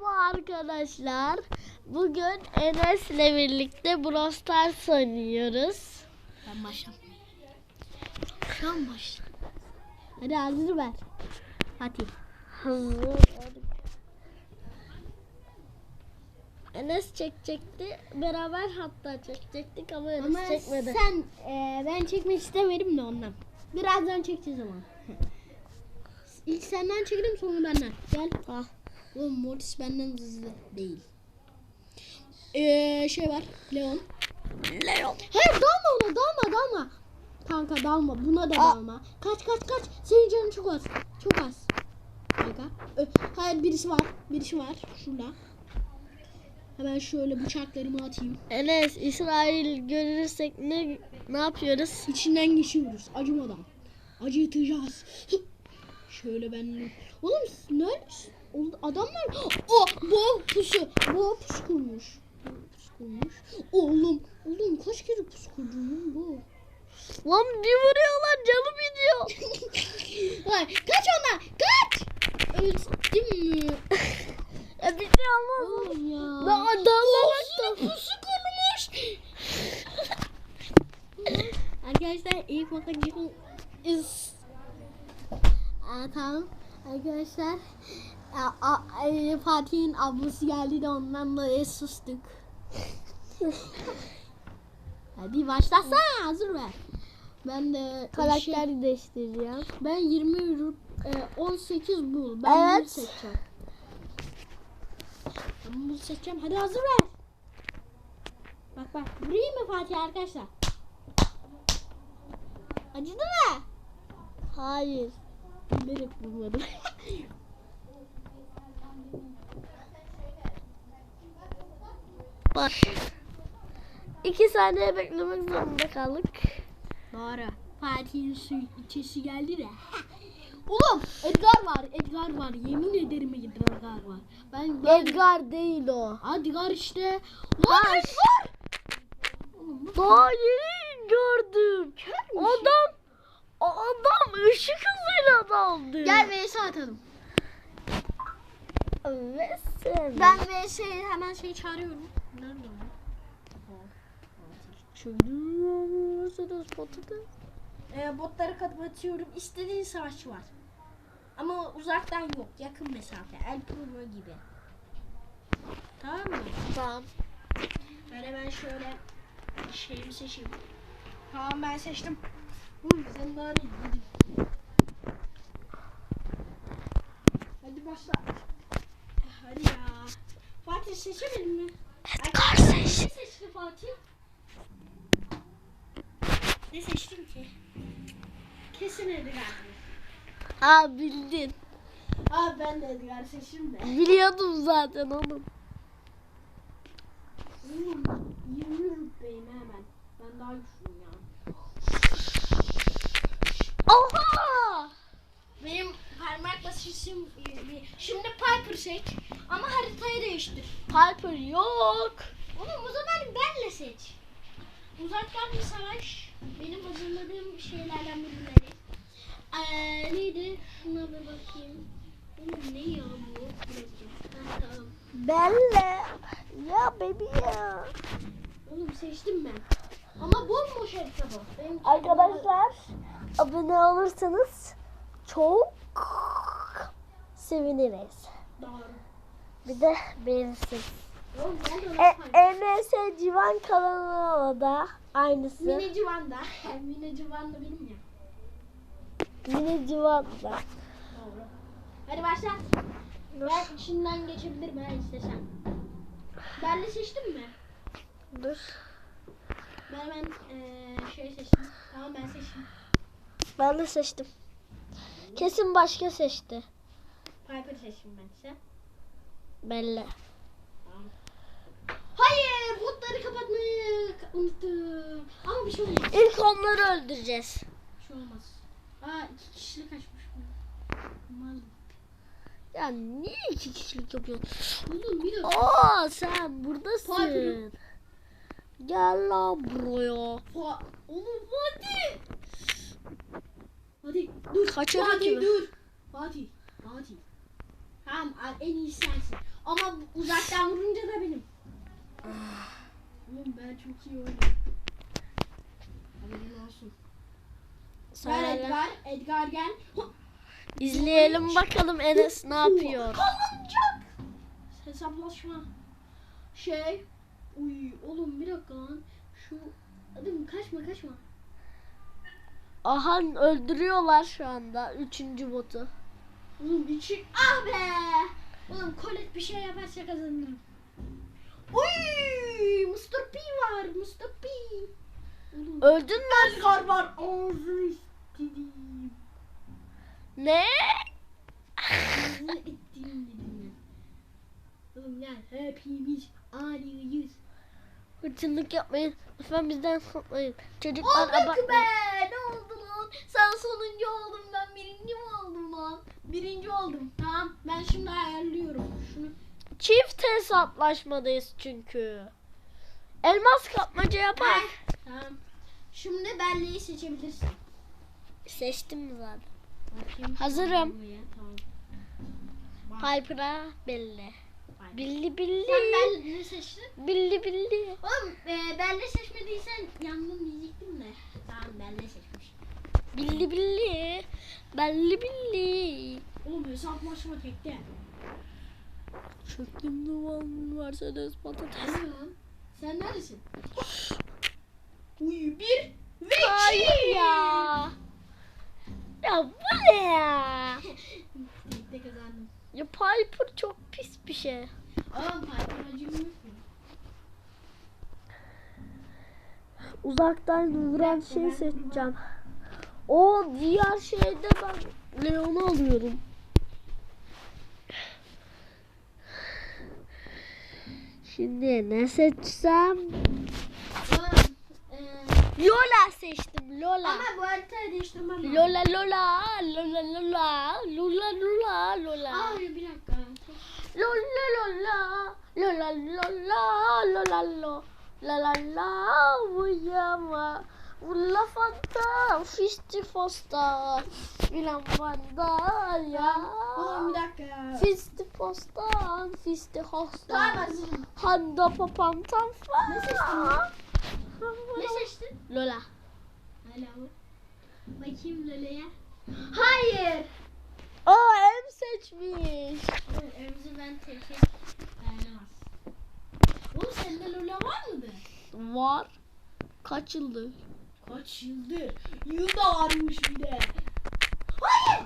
Merhaba arkadaşlar. Bugün Enes'le birlikte Brawl Stars oynuyoruz. Ben başlamayayım. Şu an başla. Hadi hazır ver. Hadi. Hazır. Enes çekecekti. Beraber hatta çekecektik ama Enes Ama çekmedi. sen e, ben çekmek istemedim de ondan. Birazdan çekeceğiz ama. İlk senden çekelim sonra benden. Gel. Ah. Oğlum Mortis benden hızlı değil. Ee, şey var. Leon. Leon. Hayır dalma ona dalma dalma. Kanka dalma buna da Aa. dalma. Kaç kaç kaç. Senin canın çok az. Çok az. Kanka. Ö, hayır birisi var. Birisi var. Şurada. Hemen şöyle bıçaklarımı atayım. Enes, İsrail görürsek ne ne yapıyoruz? İçinden geçiyoruz acımadan. Acıtacağız. Şöyle ben... Oğlum ne? Adamlar... O bu pusu. Bu pusu kurmuş. Pusu kurmuş. Oğlum. Oğlum kaç kere pusu kurdun lan bu? Lan bir vuruyorlar canım gidiyor. Hayır, kaç ondan. Kaç. Öldüm mü? e bir şey olmaz. Ya. Lan adamlar pusu kurmuş. Arkadaşlar ilk bakacağım is Aa, tamam arkadaşlar e, Fatih'in ablası geldi de ondan dolayı sustuk. Hadi başlasana hazır ver. Ben de karakter şey- değiştireceğim. ben 20 euro, e, 18 bul. Ben bunu Evet. seçeceğim. Ben bunu seçeceğim. Hadi hazır ver. Bak bak. Vurayım mı Fatih arkadaşlar? Acıdı mı? Hayır. Bilerek vurmadım. Bak. İki saniye beklemek zorunda kaldık. Doğru. Fatih'in su içesi geldi de. Oğlum Edgar var. Edgar var. Yemin ederim Edgar var. Ben, ben Edgar değil o. Edgar işte. Lan Ha, Edgar. Daha yeni gördüm. körmüş. Adam adam ışık hızıyla daldı. Gel vs atalım. Sen. Ben vs hemen şey çağırıyorum. O? çözüyorsunuz potada. Ee, botları kapatıyorum. İstediğin savaşçı var. Ama uzaktan yok. Yakın mesafe. El Primo gibi. Tamam mı? Tamam. Ben hemen şöyle şeyimi seçeyim. Tamam ben seçtim. Hı, sen daha iyi. Hadi. Başla. Hadi ya. Fatih seçemedin mi? Edgar seç. seçti Fatih? Ne seçtim ki? Kesin Edgar. Aa bildin. Aa ben de Edgar seçtim de. Biliyordum zaten oğlum. Oğlum 20 rütbeyim hemen. Ben daha güçlüyüm ya. Oha! Benim parmak basışım Şimdi Piper seç. Ama haritayı değiştir. Piper yok. Oğlum o zaman benle seç. Uzaktan bir savaş. Benim hazırladığım şeylerden birileri. Ee, neydi? Şuna bir bakayım. Oğlum ne ya bu? Belle. Ya baby ya. Oğlum seçtim ben. Ama bomboş harita bu. Benim Arkadaşlar abone olursanız çok seviniriz. Doğru. Bir de beğenirsiniz. E? ENS Civan kanalı da aynısı. Mini, Mine Civan da. Mine Civan da benim ya. Civan da. Doğru. Hadi başla. Ben içinden geçebilirim ha istesem. Ben de seçtim mi? Dur. Ben hemen eee, şey seçtim. Tamam ben seçtim. Ben de seçtim. Kesin başka seçti. Piper seçtim ben ise. Belli. Botları kapatmayı ka- unuttum. Ama bir şey olmaz. İlk onları öldüreceğiz. Bir şey olmaz. Aa iki kişilik açmış. Olmaz. Ya niye iki kişilik yapıyorsun? Oğlum bir dakika. Oo sen buradasın. Piper'ım. Gel lan buraya. Fa Oğlum Fatih. Fatih dur. Kaçırdı Fatih ki. dur. Fatih. Fatih. Tamam en iyisi sensin. Ama uzaktan vurunca da benim. Oğlum ben çok iyi oynuyorum. Haberin olsun. Ver Sonra Edgar. Edgar gel. izleyelim bakalım Enes ne yapıyor. Kazanacak. Hesaplaşma. Şey. Uy oğlum bir dakika lan. Şu Adım kaçma kaçma. Aha öldürüyorlar şu anda üçüncü botu. Oğlum içi ah be. Oğlum Colette bir şey yaparsa kazanırım. Uy Mr. P var Mr. P. Öldün mü? Edgar var ağzını istediğim. Ne? Ağzını ettiğim dedim gel hepimiz aynıyız. Hırçınlık yapmayın. Lütfen bizden korkmayın. Çocuklar Olduk abartmayın. be! Ne oldu lan? Sen sonuncu oldun ben birinci mi oldum lan? Birinci oldum. Tamam ben şimdi ayarlıyorum. Çift hesaplaşmadayız çünkü. Elmas kapmaca yapar. Tamam. Şimdi belleği seçebilirsin. Seçtim mi zaten? Bakayım. Hazırım. Tamam. Piper'a belli. Billi billi. Sen belleği seçtin. Billi billi. Oğlum e, belleği seçmediysen yangın diyecektim de. Tamam belleği seçmiş. Billi billi. Belli billi. Oğlum hesaplaşma tekte. Çöktüm duman Mercedes patates. Sen neredesin? Uy bir ve Hayır iki. ya. Ya bu ne ya? Kazandım. Ya Piper çok pis bir şey. Oğlum Piper acım yok mu? Uzaktan vuran şey seçeceğim. O diğer şeyde ben Leon'u alıyorum. Şimdi ne seçsem? E, Lola seçtim. Lola. ama bu haritayı değiştirmem lazım. Lola Lola Lola Lola Lola Lola Lola Aa bir dakika. Lola Lola Lola Lola Lola Lola La la la Ulla fanta Fisti fosta Bilan banda ya Oğlum bir dakika. Fisti posta Fisti Tamam hosta hazırım. Handa papam tam fa Ne seçtin? Ne seçtin? Lola Hala mı? Bakayım Lale'ye. Hayır. Aa em seçmiş Emzi ben teke beğenemez. Oğlum sende Lola var mıydı? Var Kaç yıldır Kaç yıldır? Yılda varmış bir de. Hayır.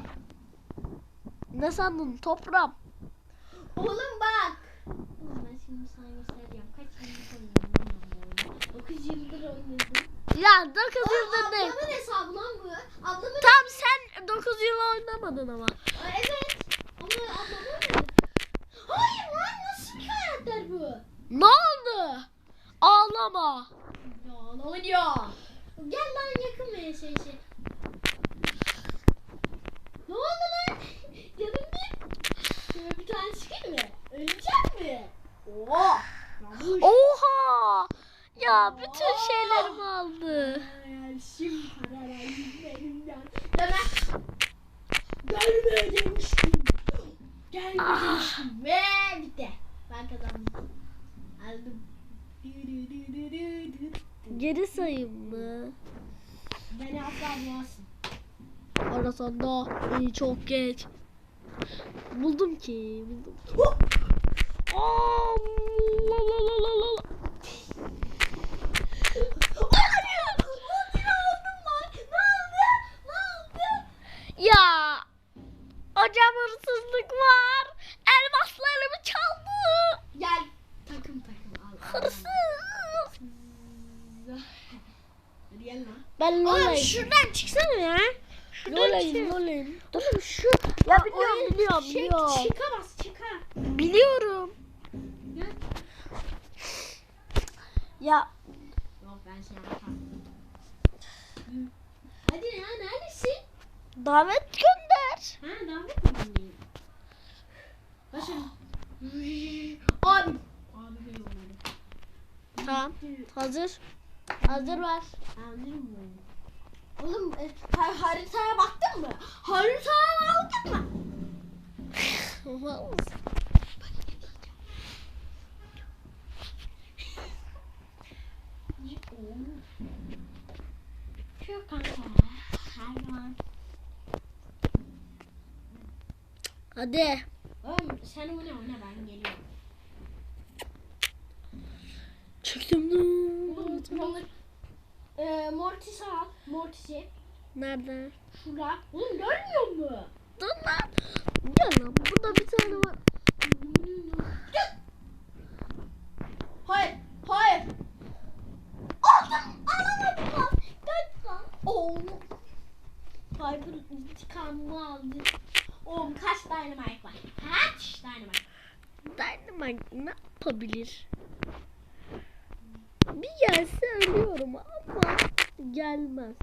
Ne sandın toprağım Oğlum bak. Oğlum ben şimdi sana göstereceğim. Kaç yıldır oynuyorum ben bu oyunu. 9 yıldır oynadım. Ya 9 Oğlum yıldır değil ablamın hesabı lan bu. Ablamın Tam sen 9 yıl oynamadın ama Aa, Evet. Ama ablam oynadı. Hayır lan nasıl bir karakter bu? Ne oldu? Ağlama Ya ne oluyor? Gel lan yakın bir şey şey. Ne oldu lan? Canım bir. Şöyle bir tane çıkayım mı? Ölecek mi? Yamış. Oha Ya bütün şeylerimi aldı Şimdi paralar yüzlerinden. Deme. Gelme demiştim. Gelme Ah. Ve bitti. Ben kazandım. Aldım. Geri sayayım mı? Beni asla bulamazsın. Arasan da iyi çok geç Buldum ki buldum ki Oh! Aa, la la la la la? Ya Hocam hırsızlık var Elmaslarımı çaldı Gel. Takım takım al, al. Hırsız Ben Oğlum Lola'yım şuradan çıksana ya. Lola'yım Lola'yım Dur şu Ya biliyorum biliyorum şey, biliyorum Çıkamaz çıkar. Biliyorum. Ya Yok ben şey yapamam. Hadi ya neredesin? davet gönder Ha davet mi göndereyim? Başım. Abi. Abi. Tamam hazır Hazır var. Hazır mı? Oğlum e, har haritaya baktın mı? Haritaya baktın mı? Şu kanka. Hadi. Oğlum sen oyna oyna Mortis'i. Nerede? Şurada. Oğlum görmüyor musun? Dur lan. Gel lan. Burada bir tane var. Hayır. Hayır. Aldım. Alamadım lan. Dakika. Oğlum. Piper intikamını aldı. Oğlum kaç dynamite var? Kaç dynamite? Dynamite ne yapabilir? Bir gelse ölüyorum ama gelmez.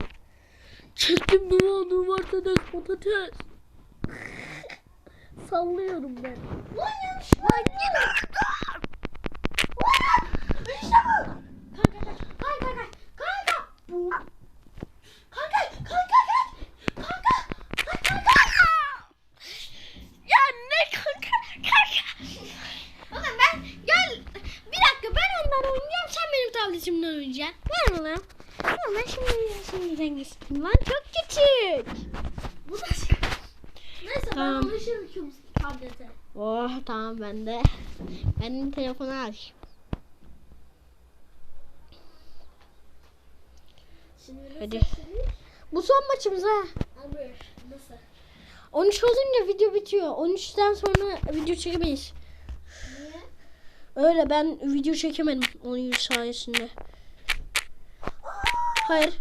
Çektim dumanı varsa patates. Sallıyorum ben. Lan yanlış. Lan yine. Lan. İşte bu. Kanka kaç. Kanka kaç. Kanka. Bu. Kanka. Kanka kaç. Kanka. Kaç kanka. Ya ne kanka kanka. Oğlum ben gel. Bir dakika ben ondan oynayacağım. Sen benim tabletimden oynayacaksın. Ver lan. Ama ben şimdi şimdi dengesizim lan. Çok küçük. Bu da Neyse Tamam. ben alışırım ki tablete. Oh tamam ben de. Benim telefonu. Şimdi nasıl Hadi. Bu son maçımız ha. Abi nasıl? 13 olunca video bitiyor. 13'ten sonra video çekemeyiz. Niye? Öyle ben video çekemedim 13 sayesinde. Hayır.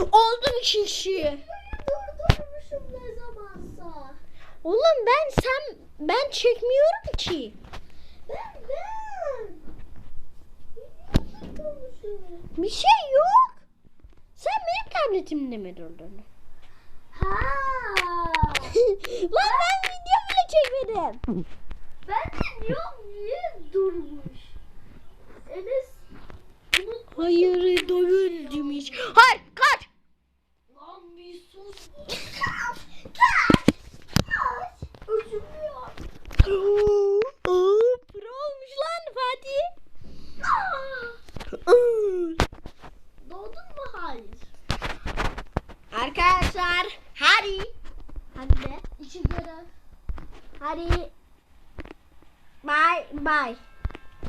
Oldum kişi. Durdurmuşum ne zamansa. Oğlum ben sen ben çekmiyorum ki. Ben ben. Bir şey yok. Sen benim tabletimde mi durdurdun? Ha. Lan ben video bile çekmedim. Ben de diyorum niye durmuş? Enes Hayır dövüldüm hiç. Hayır kaç.